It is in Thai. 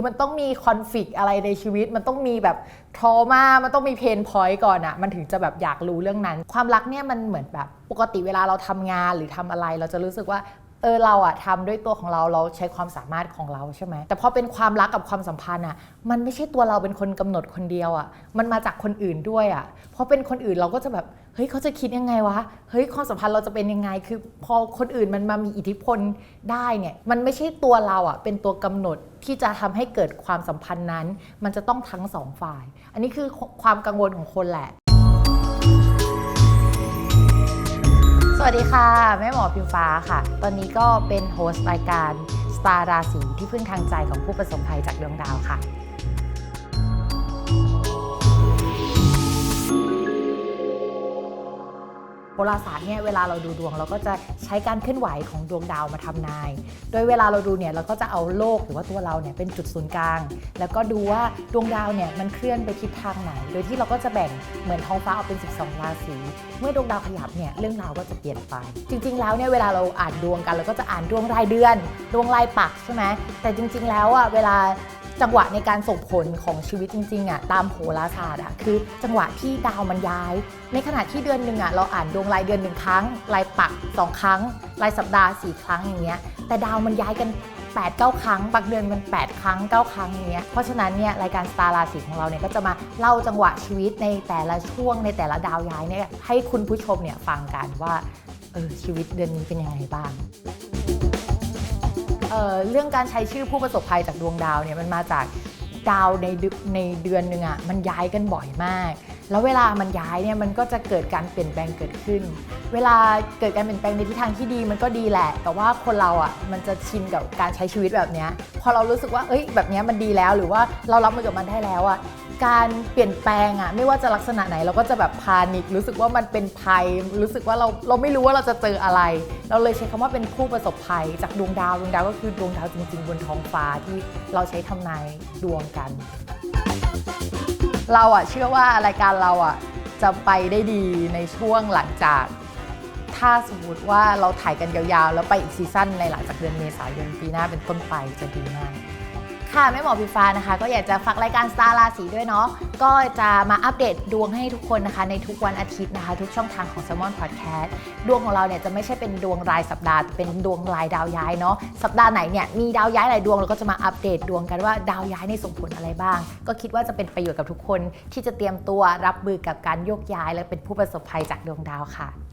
คือมันต้องมีคอนฟ lict อะไรในชีวิต มันต้องมีแบบทอมามันต้องมีเพนพอยต์ก่อนอะมันถึงจะแบบอยากรู้เรื่องนั้น ความรักเนี่ยมันเหมือนแบบปกติเวลาเราทำงานหรือทำอะไร เราจะรู้สึกว่า เออเราอะทำด้วยตัวของเราเราใช้ความสามารถของเราใช่ไหมแต่พอเป็นความรักกับความสัมพันธ์อะมันไม่ใช่ตัวเราเป็นคนกำหนดคนเดียวอะมันมาจากคนอื่นด้วยอะพอเป็นคนอื่นเราก็จะแบบเฮ้ยเขาจะคิดยังไงวะเฮ้ยความสัมพันธ์เราจะเป็นยังไง คือพอคนอื่นมันมามีอิทธิพลได้เนี่ยมันไม่ใช่ตัวเราอะเป็นตัวกำหนดที่จะทำให้เกิดความสัมพันธ์นั้น มันจะต้องทั้งสองฝ่าย อันนี้คือความกังวลของคนแหละ สวัสดีค่ะ แม่หมอพิมฟ้าค่ะ ตอนนี้ก็เป็นโฮสต์รายการสตาร์ราศีที่พึ่งทางใจของผู้ประสบภัยจากดวงดาวค่ะ ราศาสตร์เนี่ยเวลาเราดูดวงเราก็จะใช้การเคลื่อนไหวของดวงดาวมาทำนาย โดยเวลาเราดูเนี่ยเราก็จะเอาโลกหรือว่าตัวเราเนี่ยเป็นจุดศูนย์กลาง แล้วก็ดูว่าดวงดาวเนี่ยมันเคลื่อนไปทิศทางไหน โดยที่เราก็จะแบ่งเหมือนท้องฟ้าออกเป็น 12 ราศี เมื่อดวงดาวขยับเนี่ยเรื่องราวก็จะเปลี่ยนไป จริง ๆ แล้วเนี่ยเวลาเราอ่านดวงกันเราก็จะอ่านดวงรายเดือน ดวงรายปักใช่ไหมแต่จริง ๆ แล้วอะเวลา จังหวะในการส่งผลของชีวิตจริงๆอะตามโหราศาสตร์อะคือจังหวะที่ดาวมันย้าย ในขณะที่เดือนหนึ่งอะเราอ่านดวงรายเดือนหนึ่งครั้ง รายปักสองครั้ง รายสัปดาห์สี่ครั้งอย่างเงี้ยแต่ดาวมันย้ายกัน8 9 ครั้ง บางเดือนมัน 8 ครั้ง 9 ครั้งอย่างเงี้ย เพราะฉะนั้นเนี่ยรายการสตาร์ราศีของเราเนี่ยก็จะมาเล่าจังหวะชีวิตในแต่ละช่วงในแต่ละดาวย้ายเนี่ยให้คุณผู้ชมเนี่ยฟังกันว่าเออชีวิตเดือนนี้เป็นยังไงบ้าง เอ่อเรื่องการใช้ชื่อผู้ประสบภัยจากดวงดาวเนี่ยมันมาจากดาวในเดืในเดือนหนึ่งอะ่ะมันย้ายกันบ่อยมาก แล้วเวลามันย้ายเนี่ยมันก็จะเกิดการเปลี่ยนแปลงเกิดขึ้น เวลาเกิดการเปลี่ยนแปลงในทิศทางที่ดีมันก็ดีแหละ แต่ว่าคนเราอะ่ะมันจะชินกับการใช้ชีวิตแบบเนี้ยพอเรารู้สึกว่าเอ้ยแบบเนี้ยมันดีแล้วหรือว่าเรารับมือกับมันได้แล้วอะ่ะ การเปลี่ยนแปลงอะไม่ว่าจะลักษณะไหนเราก็จะแบบพานิครู้สึกว่ามันเป็นภัย รู้สึกว่าเราเราไม่รู้ว่าเราจะเจออะไร เราเลยใช้คำว่าเป็นผู้ประสบภัย จากดวงดาวดวงดาวก็คือดวงดาวจริง ๆ บนท้องฟ้าที่เราใช้ทำนายดวงกัน เราอะเชื่อว่ารายการเราอะจะไปได้ดีในช่วงหลังจากถ้าสมมติว่าเราถ่ายกันยาวๆ แล้วไปอีกซีซั่นในหลังจากเดือนเมษายนปีหน้าเป็นต้นไปจะดีมาก ค่ะแม่หมอพิฟ้านะคะ ก็อยากจะฝากรายการสตาร์ราศีด้วยเนาะก็จะมาอัปเดตดวงให้ทุกคนนะคะ ในทุกวันอาทิตย์นะคะ ทุกช่องทางของ s ซ m o n Podcast ดวงของเราเนี่ยจะไม่ใช่เป็นดวงรายสัปดาห์แต่เป็นดวงรายดาวย้ายเนาะสัปดาห์ไหนเนี่ยมีดาวย้ายหลายดวงเราก็จะมาอัปเดตดวงกันว่าดาวย้ายในส่งผลอะไรบ้าง ก็คิดว่าจะเป็นประโยชน์กับทุกคนที่จะเตรียมตัวรับมือกับการโยกย้าย และเป็นผู้ประสบภัยจากดวงดาวค่ะ